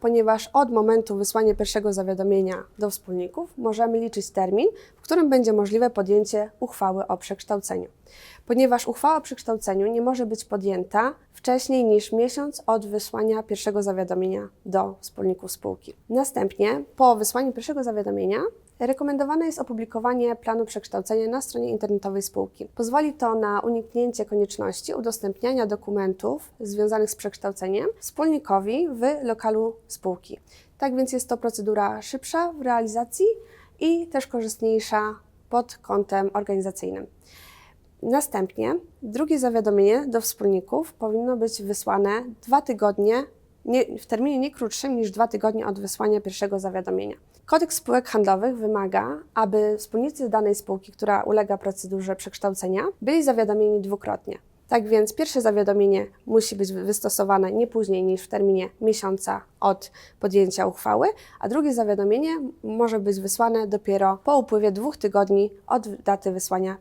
ponieważ od momentu wysłania pierwszego zawiadomienia do wspólników możemy liczyć termin, w którym będzie możliwe podjęcie uchwały o przekształceniu. Ponieważ uchwała o przekształceniu nie może być podjęta wcześniej niż miesiąc od wysłania pierwszego zawiadomienia do wspólników spółki. Następnie, po wysłaniu pierwszego zawiadomienia, Rekomendowane jest opublikowanie planu przekształcenia na stronie internetowej spółki. Pozwoli to na uniknięcie konieczności udostępniania dokumentów związanych z przekształceniem wspólnikowi w lokalu spółki. Tak więc jest to procedura szybsza w realizacji i też korzystniejsza pod kątem organizacyjnym. Następnie drugie zawiadomienie do wspólników powinno być wysłane dwa tygodnie, nie, w terminie nie krótszym niż dwa tygodnie od wysłania pierwszego zawiadomienia. Kodeks spółek handlowych wymaga, aby wspólnicy danej spółki, która ulega procedurze przekształcenia, byli zawiadomieni dwukrotnie. Tak więc pierwsze zawiadomienie musi być wystosowane nie później niż w terminie miesiąca od podjęcia uchwały, a drugie zawiadomienie może być wysłane dopiero po upływie dwóch tygodni od daty wysłania